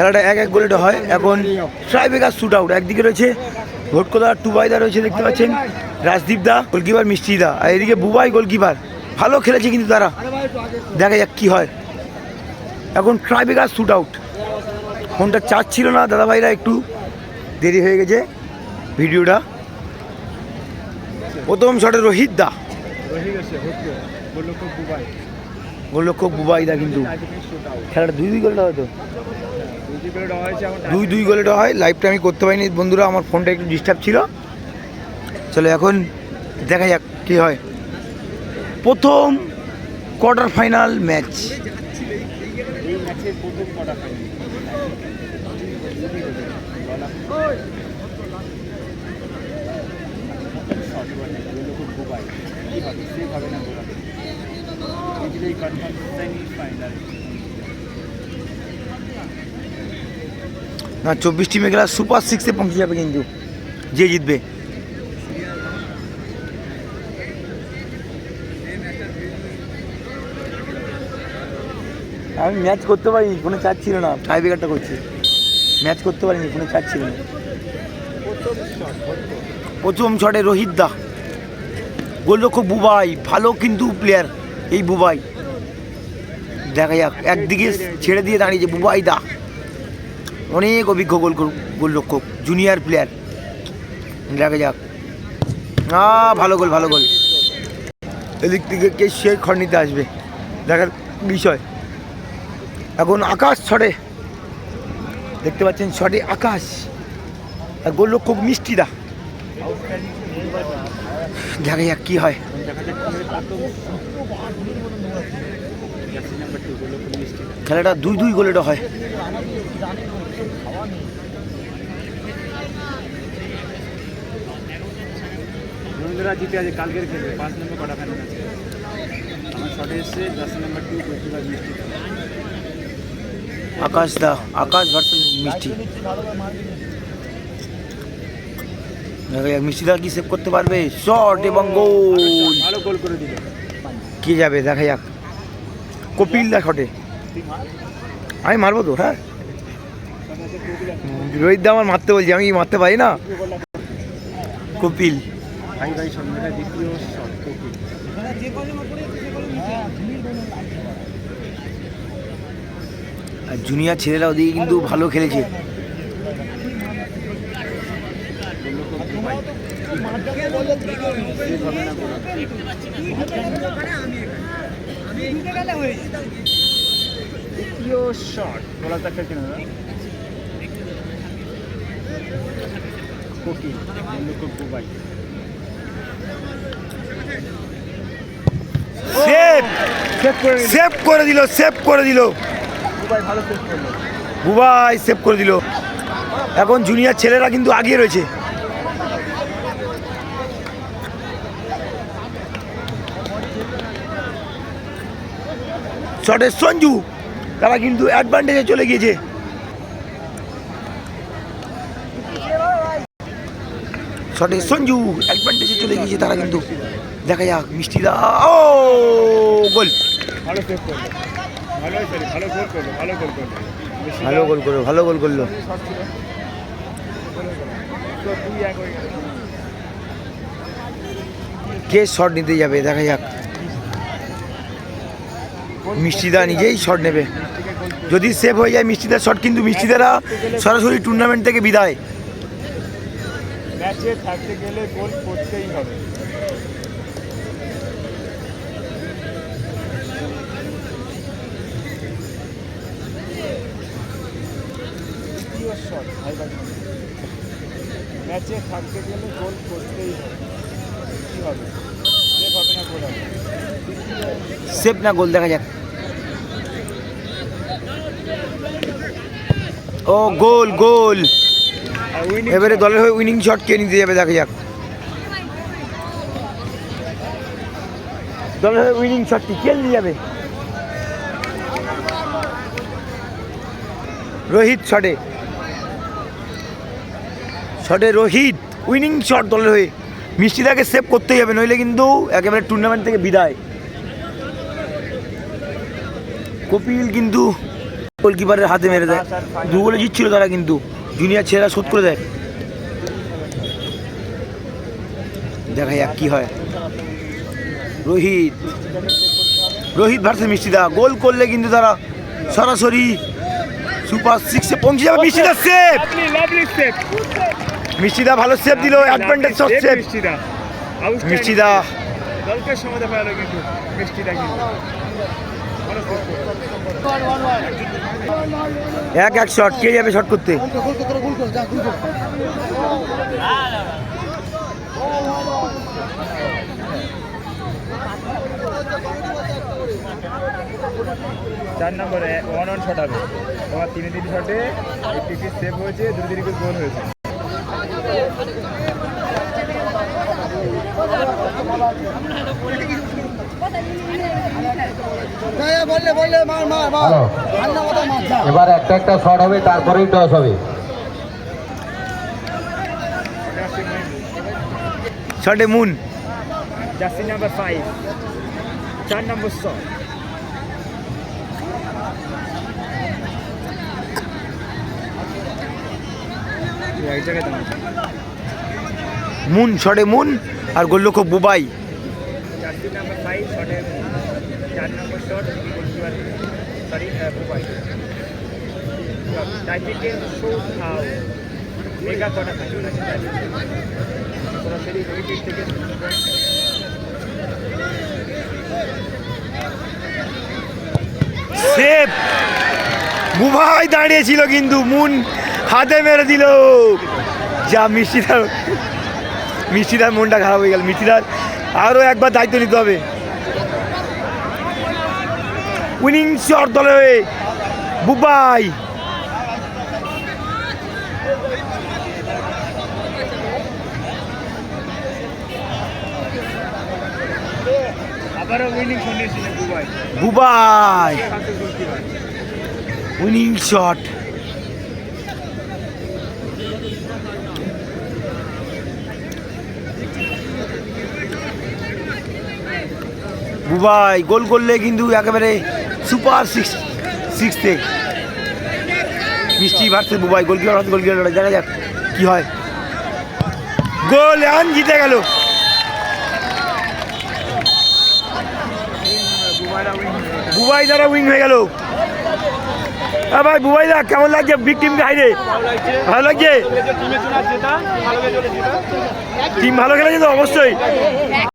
খেলাটা এক এক গোলেটা হয়। এখন ট্রাইবেকার শুট আউট একদিকে রয়েছে ভোটকোদা, টুবাইদা রয়েছে, দেখতে পাচ্ছেন। রাজদীপ দা গোলকিপার মিষ্টি দা। আর এদিকে বুবাই গোলকিপার ভালো খেলেছে কিন্তু তারা। দেখা যাক কি হয়। এখন ট্রাইবেকার শুট আউট ফোনটা চার্জ ছিল না, দাদাভাইরা একটু দেরি হয়ে গেছে ভিডিওটা। প্রথম শটে রোহিত দা। গোলরক্ষক বুবাই দা কিন্তু। খেলাটা দুই দুই গোলটা হয়তো দুই দুই গোলেটা হয়। লাইভটা আমি করতে পারিনি বন্ধুরা, আমার ফোনটা একটু ডিস্টার্ব ছিল। চলো এখন দেখা যাক কি হয়। প্রথম কোয়ার্টার ফাইনাল ম্যাচ না, চব্বিশ টিমে গেলা সুপার সিক্সে পৌঁছে যাবে কিন্তু। যে জিতবে। আমি ম্যাচ করতে পারিনি ফোনে চার্জ ছিল না। টাই ব্রেকারটা করছি। ম্যাচ করতে পারিনি ফোনে চার্জ ছিল না। প্রথম শটে রোহিত দা। গোলরক্ষক বুবাই, ভালো কিন্তু প্লেয়ার এই বুবাই। দেখা যাক, একদিকে ছেড়ে দিয়ে দাঁড়িয়েছে বুবাই দা। অনেক অভিজ্ঞ গোল গোলরক্ষক জুনিয়র প্লেয়ার দেখা যাক। আ, ভালো গোল ভালো গোল। এদিক থেকে কে সে খড় নিতে আসবে? দেখার বিষয়। এখন আকাশ ছড়ে। দেখতে পাচ্ছেন ছড়ে আকাশ। আর গোলরক্ষক মিষ্টিদা। দেখা যাক কি হয়। খেলাটা দুই দুই গোলেটা হয়। রবীন্দ্রনাথ জিতে আছে কালকের খেলবে। পাঁচ নম্বর কটা ফাইনাল আছে আমার শটে এসছে দশ নম্বর টু গোলকিপার মিষ্টি। আকাশ দা আকাশ ভার্সেস মিষ্টি। দেখা যাক মিষ্টিদা কি সেভ করতে পারবে? শট এবং গোল ভালো গোল করে দিল। কি যাবে দেখা যাক। কপিল দা শটে আমি মারবো তো হ্যাঁ? রোহিত দা আমার মারতে বলছি আমি কি মারতে পারি না? কপিল। সন্ধ্যা দ্বিতীয় আর জুনিয়র ছেলেরা ওদিকে কিন্তু ভালো খেলেছে। দ্বিতীয় শট। কেন কোকিল সেভ সেভ করে দিল। সেভ করে দিল বুবাই সেভ করে দিল। এখন জুনিয়র ছেলেরা কিন্তু আগিয়ে রয়েছে। শটে সঞ্জু তারা কিন্তু অ্যাডভান্টেজে চলে গিয়েছে। শটে সঞ্জু অ্যাডভান্টেজে চলে গিয়েছে তারা কিন্তু। দেখা যাক, মিষ্টিদা, ও, গোল। ভালো গোল করল, ভালো গোল করল। কে শট নিতে যাবে, দেখা যাক। মিষ্টিদা নিজেই শট নেবে। যদি সেভ হয়ে যায় মিষ্টিদার শট, কিন্তু মিষ্টিদারা সরাসরি টুর্নামেন্ট থেকে বিদায়। ম্যাচে থাকতে গেলে গোল করতেই হবে। ম্যাচে থাকতে গেলে গোল করতেই হবে। কী হবে? সেফ না গোল হবে। সেভ না গোল দেখা যাক। ও গোল গোল এবারে দলের হয়ে উইনিং শট কে নিতে যাবে, দেখা যাক। দলের হয়ে উইনিং শটটি কে নিয়ে যাবে? রোহিত শটে। শটে রোহিত উইনিং শট দলের হয়ে। মিষ্টিদাকে সেভ করতেই হবে, নইলে কিন্তু একেবারে টুর্নামেন্ট থেকে বিদায়। কপিল কিন্তু গোলকিপারের হাতে মেরে দেয়। দু গোলে জিতছিল তারা কিন্তু। জুনিয়র ছেলেরা শোধ করে দেয়। দেখা যাক কি হয়। রোহিত। রোহিত ভার্সেস মিষ্টিদা। গোল করলে কিন্তু তারা সরাসরি সুপার সিক্সে পৌঁছে যাবে। মিষ্টিদা সেভ মিষ্টিদা ভালো সেফ দিল অ্যাডভান্টেজ শট সেভ মিষ্টিদা। দলকে কিন্তু মিষ্টিদা কিন্তু। এক এক শট কে যাবে শট করতে? চার নম্বরে ওয়ান ওয়ান শট হবে। তোমার তিনে তিন শটে একটি সেভ হয়েছে, দুটো তিন গোল হয়েছে। হ্যালো এবার একটা একটা শট হবে তারপরেই টস হবে। শটে মুন জার্সি নাম্বার ফাইভ চার নম্বর শট মুন শটে মুন আর গোলরক্ষক বুবাই। জার্সি নাম্বার ফাইভ চার নম্বর শট গোলকিপার সরি এগারো কটা সরাসরি থেকে বুবাই দাঁড়িয়েছিল কিন্তু, মুন হাতে মেরে দিল। যা মিষ্টিদার মিষ্টিদার মনটা খারাপ হয়ে গেল। মিষ্টিদার আরও একবার দায়িত্ব নিতে হবে। উইনিং শট দলে Bubai. Bubai. Winning shot. Bubai goal করলে কিন্তু একেবারে সুপার সিক্স সিক্স। সিক্সতে মিষ্টি ভার্সেস বুবাই গোলকিপার গোলকিপার দেখা যাক কি হয়। গোল এখন জিতে গেল। বুবাই দ্বারা উইং হয়ে গেল। হ্যাঁ ভাই বুবাই দা কেমন লাগছে বিগ টিম হাইরে ভালো লাগছে? টিম ভালো খেলেছে তো অবশ্যই।